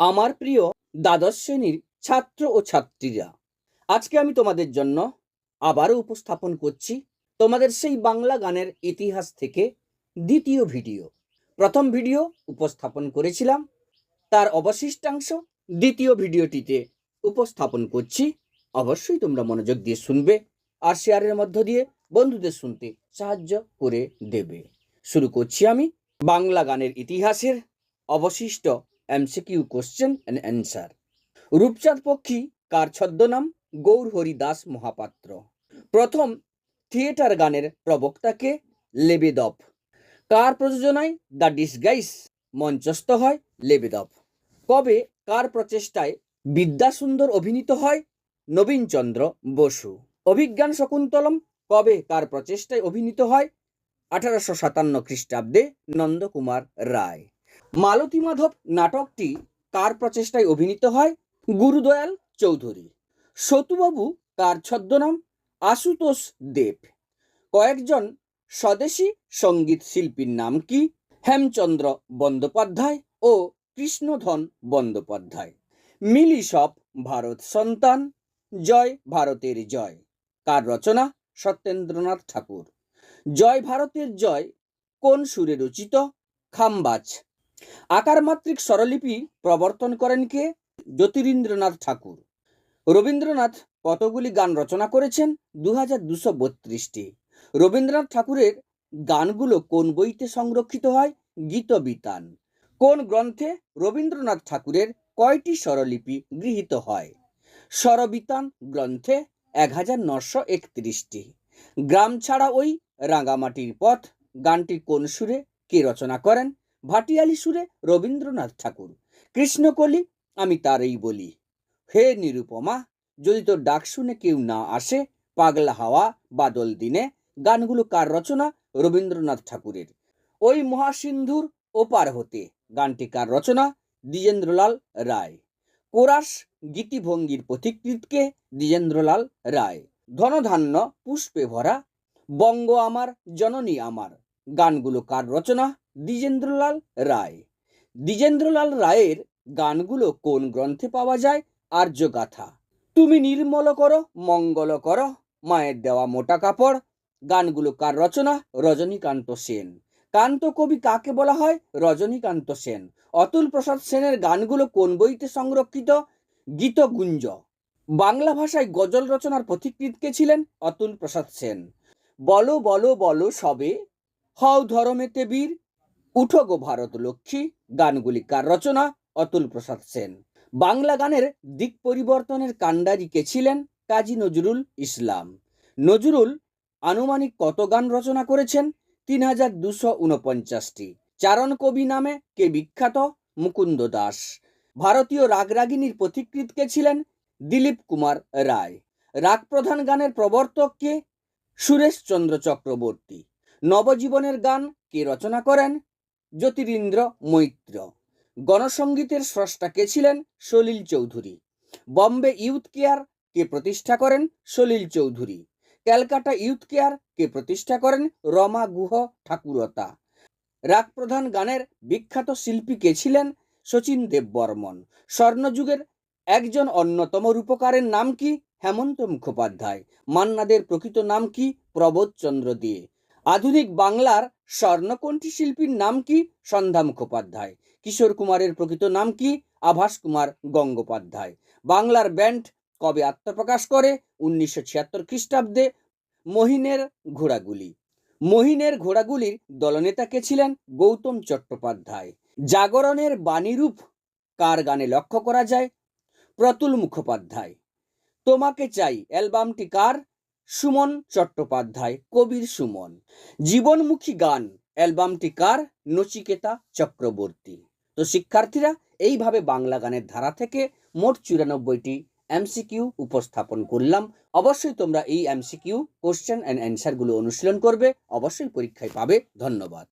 আমার প্রিয় দ্বাদশ শ্রেণির ছাত্র ও ছাত্রীরা, আজকে আমি তোমাদের জন্য আবারও উপস্থাপন করছি তোমাদের সেই বাংলা গানের ইতিহাস থেকে দ্বিতীয় ভিডিও। প্রথম ভিডিও উপস্থাপন করেছিলাম, তার অবশিষ্টাংশ দ্বিতীয় ভিডিওটিতে উপস্থাপন করছি। অবশ্যই তোমরা মনোযোগ দিয়ে শুনবে আর শেয়ারের মধ্য দিয়ে বন্ধুদের শুনতে সাহায্য করে দেবে। শুরু করছি আমি বাংলা গানের ইতিহাসের অবশিষ্ট MCQ question and answer. Rupchand Pakshi কার ছদ্মনাম? গৌর হরি দাস মহাপাত্র। প্রথম থিয়েটার গানের প্রবক্তাকে লেবেদপ কার প্রযোজনায় দ্য ডিসগাইস মঞ্চস্থ হয়? লেবেদপ কবে, কার প্রচেষ্টায় বিদ্যাসুন্দর অভিনীত হয়? নবীনচন্দ্র বসু। অভিজ্ঞান শকুন্তলম কবে, কার প্রচেষ্টায় অভিনীত হয়? আঠারোশো সাতান্ন খ্রিস্টাব্দে নন্দকুমার রায়। মালতী মাধব নাটকটি কার প্রচেষ্টায় অভিনীত হয়? গুরুদয়াল চৌধুরী। সতুবাবু কার ছদ্মনাম? আশুতোষ দেব। কয়েকজন স্বদেশী সংগীত শিল্পীর নাম কি? হেমচন্দ্র বন্দ্যোপাধ্যায় ও কৃষ্ণধন বন্দ্যোপাধ্যায়। মিলি সব ভারত সন্তান, জয় ভারতের জয়। কার রচনা? সত্যেন্দ্রনাথ ঠাকুর। জয় ভারতের জয় কোন সুরে রচিত? খাম্বাজ। আকার মাত্রিক স্বরলিপি প্রবর্তন করেন কে? জ্যোতিরিন্দ্রনাথ ঠাকুর। রবীন্দ্রনাথ কতগুলি গান রচনা করেছেন? দু হাজার দুশো বত্রিশটি। রবীন্দ্রনাথ ঠাকুরের গানগুলো কোন বইতে সংরক্ষিত হয়? গীতবিতান। কোন গ্রন্থে রবীন্দ্রনাথ ঠাকুরের কয়টি স্বরলিপি গৃহীত হয়? স্বরবিতান গ্রন্থে এক হাজার নশো একত্রিশটি। গ্রাম ছাড়া ওই রাঙামাটির পথ। গানটি কোন সুরে কে রচনা করেন? ভাটিয়ালি সুরে রবীন্দ্রনাথ ঠাকুর কৃষ্ণকলি আমি তারই বলি। হে নিরুপমা, যদি তোর ডাক শুনে কেউ না আসে, পাগলা হাওয়া, বাদল দিনে, গানগুলো কার রচনা? রবীন্দ্রনাথ ঠাকুরের। ওই মহাসিন্ধুর ওপার হতে, গানটি কার রচনা? দ্বিজেন্দ্রলাল রায়। কোরাস গীতিভঙ্গির পথিকৃতকে দ্বিজেন্দ্রলাল রায়। ধনধান্য পুষ্পে ভরা, বঙ্গ আমার, জননী আমার। গানগুলো কার রচনা? দ্বিজেন্দ্রলাল রায়। দ্বিজেন্দ্রলাল রায়ের গানগুলো কোন গ্রন্থে পাওয়া যায়? আর্যগাথা। তুমি নির্মল করো, মঙ্গল করো, মায়ের দেওয়া মোটা কাপড়। গানগুলো কার রচনা? রজনীকান্ত সেন। কান্ত কবি কাকে বলা হয়? রজনীকান্ত সেন। অতুল প্রসাদ সেনের গানগুলো কোন বইতে সংরক্ষিত? গীতগুঞ্জ। বাংলা ভাষায় গজল রচনার পথিকৃৎ কে ছিলেন? অতুল প্রসাদ সেন। বলো বলো বলো সবে হও ধরমেতে বীর, উঠো গো ভারত লক্ষ্মী, গানগুলি কার রচনা? অতুল প্রসাদ সেন। বাংলা গানের দিক পরিবর্তনের কাণ্ডারি কে ছিলেন? কাজী নজরুল ইসলাম। নজরুল আনুমানিক কত গান রচনা করেছেন? তিন হাজার দুশো উনপঞ্চাশটি চারণ কবি নামে কে বিখ্যাত? মুকুন্দ দাস। ভারতীয় রাগরাগিনীর পথিকৃৎ কে ছিলেন? দিলীপ কুমার রায়। রাগ প্রধান গানের প্রবর্তক কে? সুরেশচন্দ্র চক্রবর্তী। নবজীবনের গান কে রচনা করেন? জ্যোতিরিন্দ্র মৈত্র। গণসঙ্গীতের স্রষ্টা কে ছিলেন? সলিল চৌধুরী। বম্বে ইউথ কেয়ার কে প্রতিষ্ঠা করেন? সলিল চৌধুরী। ক্যালকাটা ইউথ কেয়ার কে প্রতিষ্ঠা করেন? রমা গুহ ঠাকুরতা। রাগ প্রধান গানের বিখ্যাত শিল্পী কে ছিলেন? শচীন দেব বর্মন স্বর্ণযুগের একজন অন্যতম রূপকারের নাম কি? হেমন্ত মুখোপাধ্যায়। মান্নাদের প্রকৃত নাম কি? প্রবোধচন্দ্র দে। আধুনিক বাংলার স্বর্ণকণ্ঠী শিল্পীর নাম কি? সন্ধ্যা মুখোপাধ্যায়। কিশোর কুমারের প্রকৃত নাম কি? আভাস কুমার গঙ্গোপাধ্যায়। বাংলার ব্যান্ড কবে আত্মপ্রকাশ করে? উনিশশো ছিয়াত্তর খ্রিস্টাব্দে মহিনের ঘোড়াগুলি। মহিনের ঘোড়াগুলির দলনেতা কে ছিলেন? গৌতম চট্টোপাধ্যায়। জাগরণের বাণীরূপ কার গানে লক্ষ্য করা যায়? প্রতুল মুখোপাধ্যায়। তোমাকে চাই অ্যালবামটি কার? সুমন চট্টোপাধ্যায়, কবির সুমন। জীবনমুখী গান, অ্যালবামটি কার? নচিকেতা চক্রবর্তী। তো শিক্ষার্থীরা, এইভাবে বাংলা গানের ধারা থেকে মোট চুরানব্বইটি এমসিকিউ উপস্থাপন করলাম। অবশ্যই তোমরা এই এমসিকিউ কোশ্চেন অ্যান্ড অ্যান্সারগুলো অনুশীলন করবে, অবশ্যই পরীক্ষায় পাবে। ধন্যবাদ।